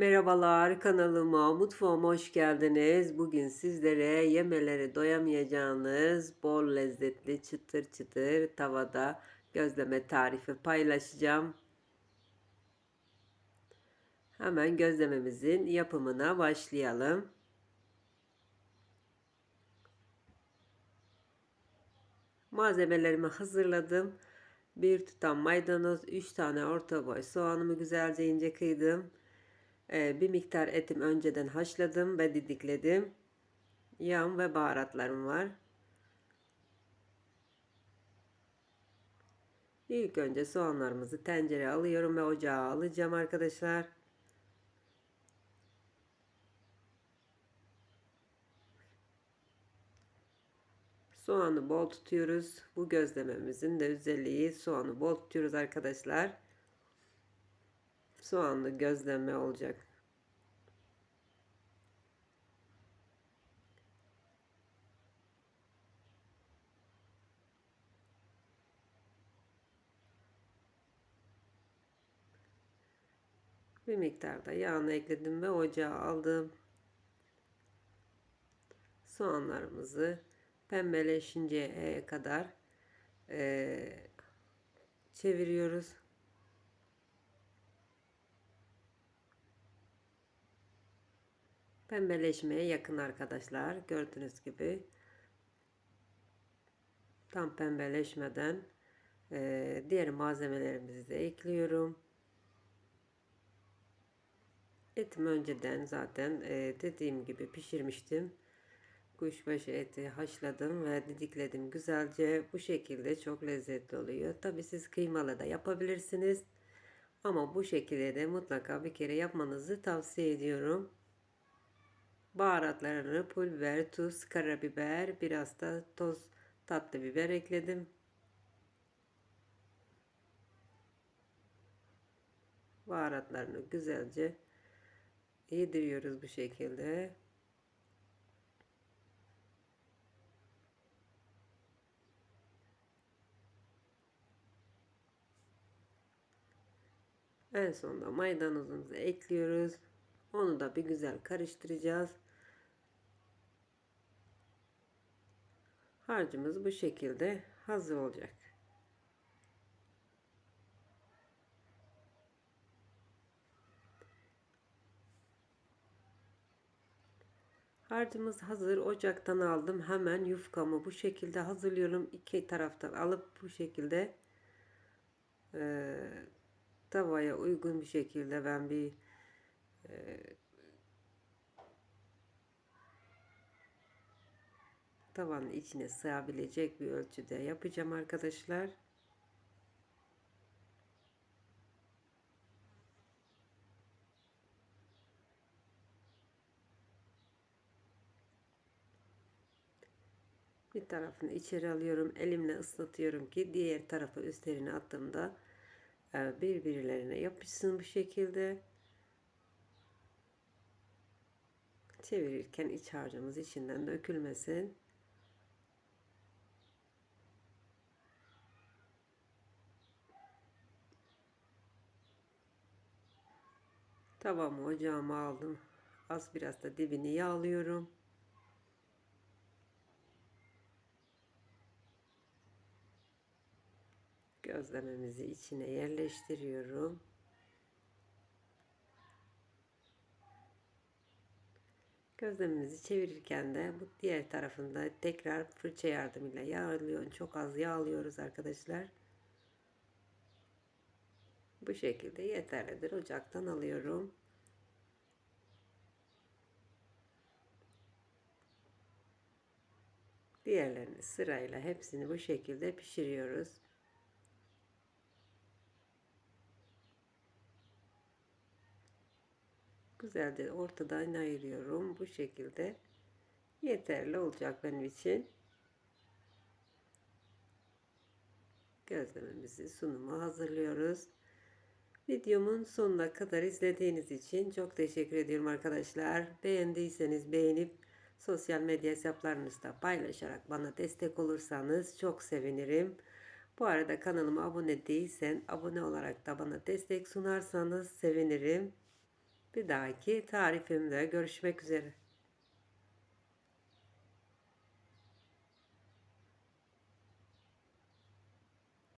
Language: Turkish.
Merhabalar kanalıma, mutfağıma hoş geldiniz. Bugün sizlere yemeleri doyamayacağınız bol lezzetli çıtır çıtır tavada gözleme tarifi paylaşacağım. Hemen gözlememizin yapımına başlayalım. Malzemelerimi hazırladım. Bir tutam maydanoz, 3 tane orta boy soğanımı güzelce ince kıydım. Ee, bir miktar etim önceden haşladım ve didikledim. Yağım ve baharatlarım var. İlk önce soğanlarımızı tencereye alıyorum ve ocağa alacağım arkadaşlar. Soğanı bol tutuyoruz. Bu gözlememizin de özelliği soğanı bol tutuyoruz arkadaşlar. Soğanlı gözleme olacak. Bir miktarda yağını ekledim ve ocağa aldım. Soğanlarımızı pembeleşinceye kadar e, çeviriyoruz. Pembeleşmeye yakın arkadaşlar. Gördüğünüz gibi tam pembeleşmeden e, diğer malzemelerimizi de ekliyorum. Etim önceden zaten e, dediğim gibi pişirmiştim. Kuşbaşı eti haşladım ve didikledim güzelce. Bu şekilde çok lezzetli oluyor. Tabi siz kıymalı da yapabilirsiniz. Ama bu şekilde de mutlaka bir kere yapmanızı tavsiye ediyorum. Baharatlarını pul biber, tuz, karabiber, biraz da toz tatlı biber ekledim. Baharatlarını güzelce yediriyoruz bu şekilde. En sonunda maydanozumuzu ekliyoruz. Onu da bir güzel karıştıracağız. Harcımız bu şekilde hazır olacak. Harcımız hazır. Ocaktan aldım. Hemen yufkamı bu şekilde hazırlıyorum. İki taraftan alıp bu şekilde e, tavaya uygun bir şekilde ben bir e, tavanın içine sığabilecek bir ölçüde yapacağım arkadaşlar. Bir tarafını içeri alıyorum. Elimle ıslatıyorum ki diğer tarafı üstlerine attığımda e, birbirlerine yapışsın bu şekilde. Çevirirken iç harcımız içinden dökülmesin. Tavamı ocağıma aldım. Az biraz da dibini yağlıyorum. Gözlememizi içine yerleştiriyorum. Gözlemimizi çevirirken de bu diğer tarafında tekrar fırça yardımıyla yağlıyor. Çok az yağlıyoruz arkadaşlar. Bu şekilde yeterlidir. Ocaktan alıyorum. Diğerlerini sırayla hepsini bu şekilde pişiriyoruz. Güzelce ortadan ayırıyorum. Bu şekilde yeterli olacak benim için. Gözlememizi sunumu hazırlıyoruz. Videomun sonuna kadar izlediğiniz için çok teşekkür ediyorum arkadaşlar. Beğendiyseniz beğenip sosyal medya hesaplarınızda paylaşarak bana destek olursanız çok sevinirim. Bu arada kanalıma abone değilsen abone olarak da bana destek sunarsanız sevinirim. Bir dahaki tarifimde görüşmek üzere.